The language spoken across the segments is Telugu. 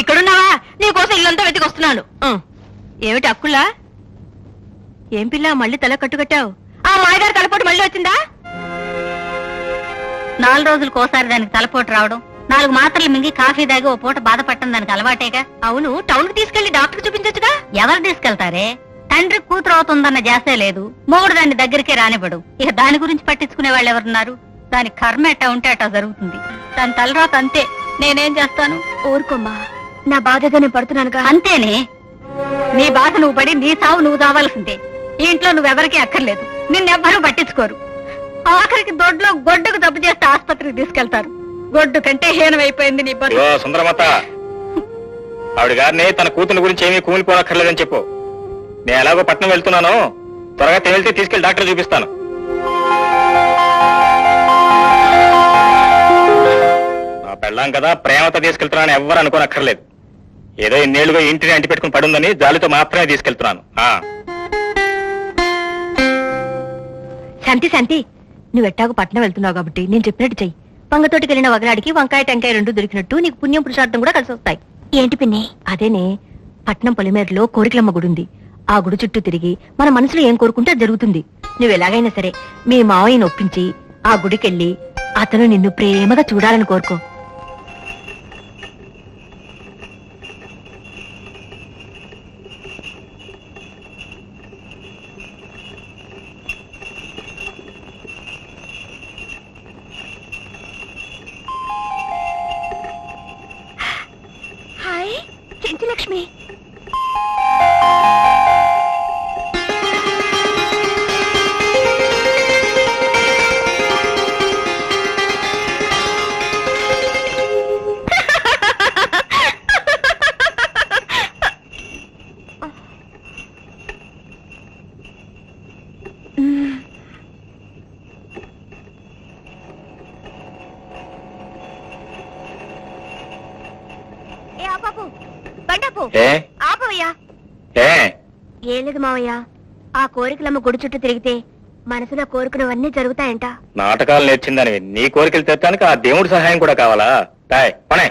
ఇక్కడున్నావా? నీకోసం ఇల్లంతా వెతికొస్తున్నాను ఏమిటి అక్కులా ఏం పిల్ల మళ్ళీ తల కట్టుకట్టావు? ఆ మాయగారు తలపోటు మళ్ళీ వచ్చిందా? నాలుగు రోజులకు ఒకసారి దానికి తలపోటు రావడం నాలుగు మాత్రలు మింగి కాఫీ తాగి ఓ పూట బాధపడటం దానికి అలవాటేగా? అవును టౌన్కి తీసుకెళ్ళి డాక్టర్ చూపించొచ్చుగా? ఎవరు తీసుకెళ్తారే? తండ్రి కూతురు అవుతుందన్న జాసే లేదు మొగుడు దాన్ని దగ్గరికే రానివ్వడు. ఇక దాని గురించి పట్టించుకునే వాళ్ళు ఎవరున్నారు? దాని కర్మ ఎట్టా ఉంటే అట్టా జరుగుతుంది. దాని తలరాత అంతే. నేనేం చేస్తాను? ఊరుకోమ్మా. నా బాధగా నేను పడుతున్నానుగా అంతేనే. నీ బాధ నువ్వు పడి నీ సావు నువ్వు చావాల్సిందే. ఈ ఇంట్లో నువ్వెవరికీ అక్కర్లేదు. నిన్నెవ్వరూ పట్టించుకోరు. ఆఖరికి దొడ్లో గొడ్డుకు దెబ్బ చేస్తే ఆసుపత్రికి తీసుకెళ్తారు. గొడ్డు కంటే హీనమైపోయింది నీ బతుకు. ఇదిగో సుందరమత. ఆవిడ గారిని తన కూతురు గురించి ఏమీ కూలిపోనక్కర్లేదని చెప్పు. నేను ఎలాగో పట్నం వెళ్తున్నాను త్వరగా తేలితే తీసుకెళ్ళి డాక్టర్ చూపిస్తాను. నా పెళ్ళాం కదా ప్రేమతో తీసుకెళ్తున్నాను ఎవ్వరు అనుకోనక్కర్లేదు. ఏదో ఇన్నేళ్ళుగా ఇంటిని అంటి పెట్టుకుని పడుందని జాలితో మాత్రమే తీసుకెళ్తున్నాను. ఆ. శాంతి శాంతి. నువ్వు ఎట్టాగు పట్నం వెళ్తున్నావు కాబట్టి నేను చెప్పినట్టు చెయ్యి. వంగతోటికి వెళ్ళిన వగనాడికి వంకాయ టెంకాయ రెండు దొరికినట్టు నీకు పుణ్యం పురుషార్థం కూడా కలిసి వస్తాయి ఏంటి పిన్ని? అదేనే పట్నం పొలిమేరలో కోరికలమ్మ గుడి ఉంది. ఆ గుడి చుట్టూ తిరిగి మన మనసులో ఏం కోరుకుంటే అది జరుగుతుంది. నువ్వు ఎలాగైనా సరే మీ మావయ్యని ఒప్పించి ఆ గుడికెళ్ళి అతను నిన్ను ప్రేమగా చూడాలని కోరుకో. सिद्धिलक्ष्मी ఏ? ఆపవయ్యా. ఏ? ఏం లేదు మావయ్య. ఆ కోరికలమ్మ గుడి చుట్టూ తిరిగితే మనసులో కోరుకున్నవన్నీ జరుగుతాయంట. నాటకాలు నేర్చిందని నీ కోరికలు తెచ్చడానికి ఆ దేవుడి సహాయం కూడా కావాలా? పనే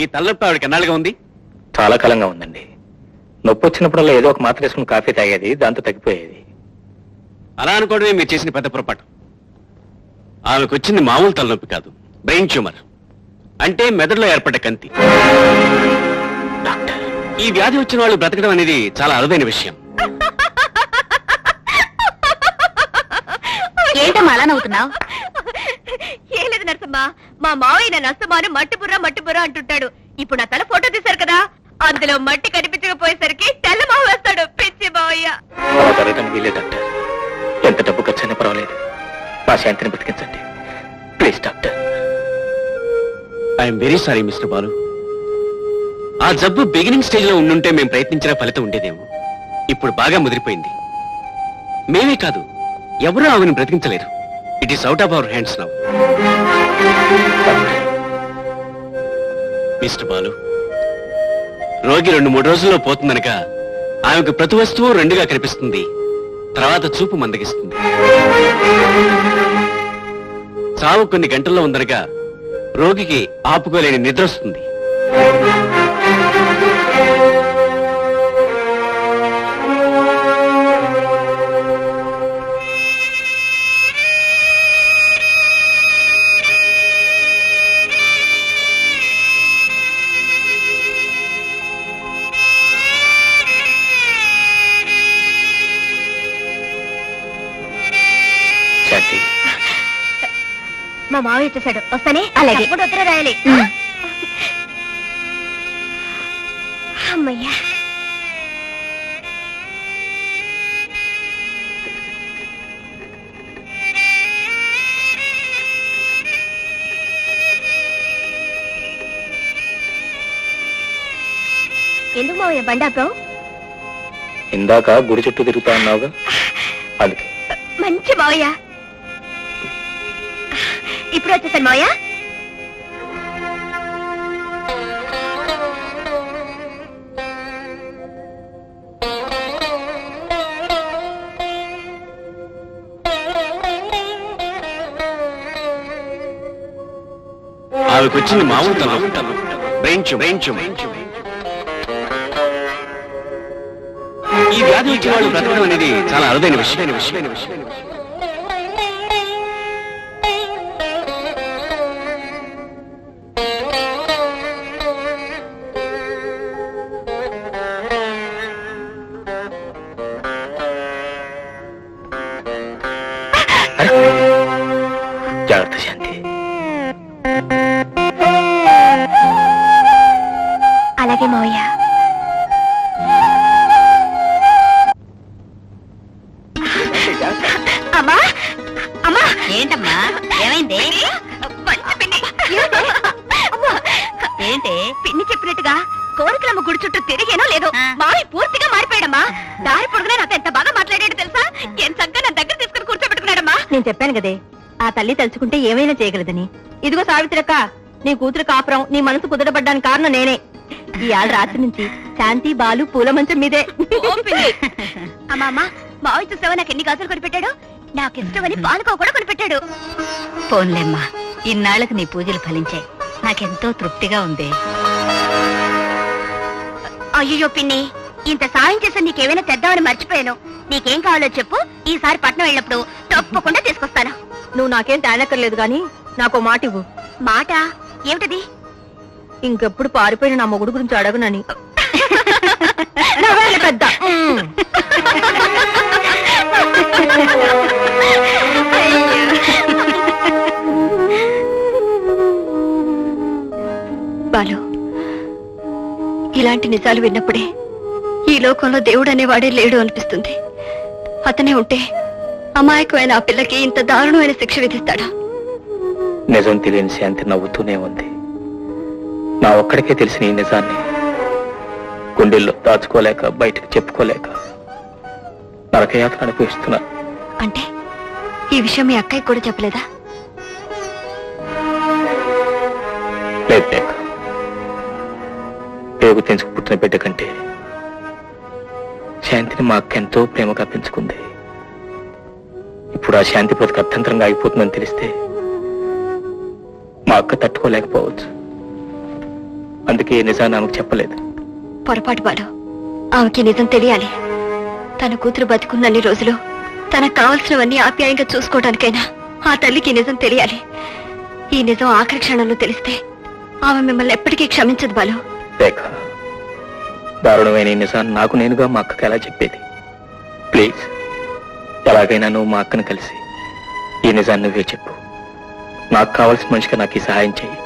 ఈ తలనొప్పి ఆవిడకి ఎన్నాళ్ళుగా ఉంది? చాలా కాలంగా ఉందండి. నొప్పి వచ్చినప్పుడల్లా ఏదో ఒక మాత్ర వేసుకుని కాఫీ తాగేది దాంతో తగ్గిపోయేది. అలా అనుకోవడమే మీరు చేసిన పెద్ద పొరపాటు. ఆమెకు వచ్చింది మామూలు తలనొప్పి కాదు బ్రెయిన్ ట్యూమర్. అంటే మెదడులో ఏర్పడ్డ కంతి. డాక్టర్ ఈ వ్యాధి వచ్చిన వాళ్ళు బ్రతకడం అనేది చాలా అరుదైన విషయం. ఏంటమ్మా అలా నవ్వుతున్నావు? ఏం లేదు నరసమ్మ మా మావయ్య నన్ను అస్తమాను మట్టి బుర్ర మట్టి బుర్ర అంటుంటాడు. ఇప్పుడు నా తల ఫోటో తీశారు కదా? అందులో మట్టి కనిపించకపోయేసరికి తెల్ల మావ వేస్తాడు పిచ్చి మావయ్య అలా జరగడానికి వీలే డాక్టర్ ఎంత డబ్బు పర్వాలేదు. మా శాంతిని బతికించండి. Please doctor. I'm very sorry Mister Balu. ఆ జబ్బు బిగినింగ్ స్టేజ్లో ఉండుంటే మేము ప్రయత్నించిన ఫలితం ఉండేదేమో. ఇప్పుడు బాగా ముదిరిపోయింది. మేమే కాదు ఎవరూ ఆమెను బ్రతికించలేరు. It is out of our hands now Mister Balu. రోగి రెండు మూడు రోజుల్లో పోతుందనక ఆమెకు ప్రతి వస్తువు రెండుగా కనిపిస్తుంది. తర్వాత చూపు మందగిస్తుంది. చావు కొన్ని గంటల్లో ఉందనగా రోగికి ఆపుకోలేని నిద్ర వస్తుంది. మా మావయ్య వచ్చేసాడు. వస్తానే? అలాగే. ఉత్తరం రాయాలి. అమ్మయ్యా. ఎందుకు మావయ్య బండి ఆపావు? ఇందాక గుడి చుట్టూ తిరుగుతా అన్నావుగా? అందుకే మంచి మావయ్య. ఇప్పుడు వచ్చేసాను మావయ్య. ఆమెకు వచ్చింది మామూలు తలం బ్రెయిన్ బ్రెయిన్ ఈ వ్యాధి వచ్చిన వాళ్ళు బ్రతకడం అనేది చాలా అరుదైన విషయం. జాగ్రత్త శాంతి. అలాగే మావయ్య. అమ్మా! అమ్మా! ఏంటమ్మా? ఏమైంది? మంచి పిన్ని అమ్మా. ఏంటి? పిన్ని చెప్పినట్టుగా కోరికలమ్మ గుడి చుట్టూ తిరిగేనో లేదో. మావి పూర్తిగా మారిపోయాడమ్మా. దారి పొడుగునా నాతో ఎంత బాగా మాట్లాడాడు తెలుసా? ఎంత చక్కగా నా దగ్గర నేను చెప్పాను కదే. ఆ తల్లి తలుచుకుంటే ఏమైనా చేయగలదని. ఇదిగో సావిత్రక్క నీ కూతురు కాపురం నీ మనసు కుదరబడ్డానికి కారణం నేనే. ఈ ఆళ్ళ రాత్రి నుంచి శాంతి బాలు పూల మంచం మీదే అమ్మా మావి చూసావా నాకు ఎన్ని గాజులు కొనిపెట్టాడు? నాకు ఇష్టమని పాలకో కూడా కొనిపెట్టాడు. ఫోన్లేమ్మా ఇన్నాళ్ళకి నీ పూజలు ఫలించాయి. నాకెంతో తృప్తిగా ఉంది. అయ్యో పిన్ని ఇంత సాయం చేసి నీకేమైనా తెద్దామని మర్చిపోయాను. నీకేం కావాలో చెప్పు ఈసారి పట్నం వెళ్ళినప్పుడు తప్పకుండా తీసుకొస్తాను. నువ్వు నాకేం తేనక్కర్లేదు గాని నాకు మాట ఇవ్వు. మాట? ఏమిటది? ఇంకెప్పుడు పారిపోయిన నా మొగుడు గురించి అడగనని. నవ్వాలి పెద్ద. బాలు ఇలాంటి నిజాలు విన్నప్పుడే ఈ లోకంలో దేవుడు అనేవాడే లేడు అనిపిస్తుంది. అతనే ఉంటే అమాయకమైన ఆ పిల్లకి ఇంత దారుణమైన శిక్ష విధిస్తాడా? నిజం తెలియని శాంతి నవ్వుతూనే ఉంది. నా ఒక్కడికే తెలిసిన ఈ నిజాన్ని గుండెల్లో దాచుకోలేక బయటకు చెప్పుకోలేక నరకయాత్ర అనుభవిస్తున్నా. అంటే ఈ విషయం మీ అక్కయ్య కూడా చెప్పలేదా? లేదు పేగు తెంచుకు పుట్టిన బిడ్డ కంటే శాంతిని మా అక్క ఎంతో ప్రేమగా పెంచుకుంది. ఇప్పుడు ఆ శాంతి బ్రతికి అర్థంతరంగా అయిపోతుందని తెలిస్తే మా అక్క తట్టుకోలేకపోవచ్చు. అందుకే నిజాన్ని ఆమెకు చెప్పలేదు. పొరపాటు బాలు. ఆమెకి నిజం తెలియాలి. తన కూతురు బతుకున్నన్ని రోజులు తనకు కావలసినవన్నీ ఆప్యాయంగా చూసుకోవడానికైనా ఆ తల్లికి నిజం తెలియాలి. ఈ నిజం ఆఖరి క్షణంలో తెలిస్తే ఆమె మిమ్మల్ని ఎప్పటికీ క్షమించదు బాలు. రేఖ దారుణమైన ఈ నిజాన్ని నాకు నేనుగా మా అక్కకి ఎలా చెప్పేది? ప్లీజ్. ఎలాగైనా నువ్వు మా అక్కను కలిసి ఈ నిజాన్ని నువ్వే చెప్పు. నాకు కావాల్సిన మనిషిగా నాకు ఈ సహాయం చేయి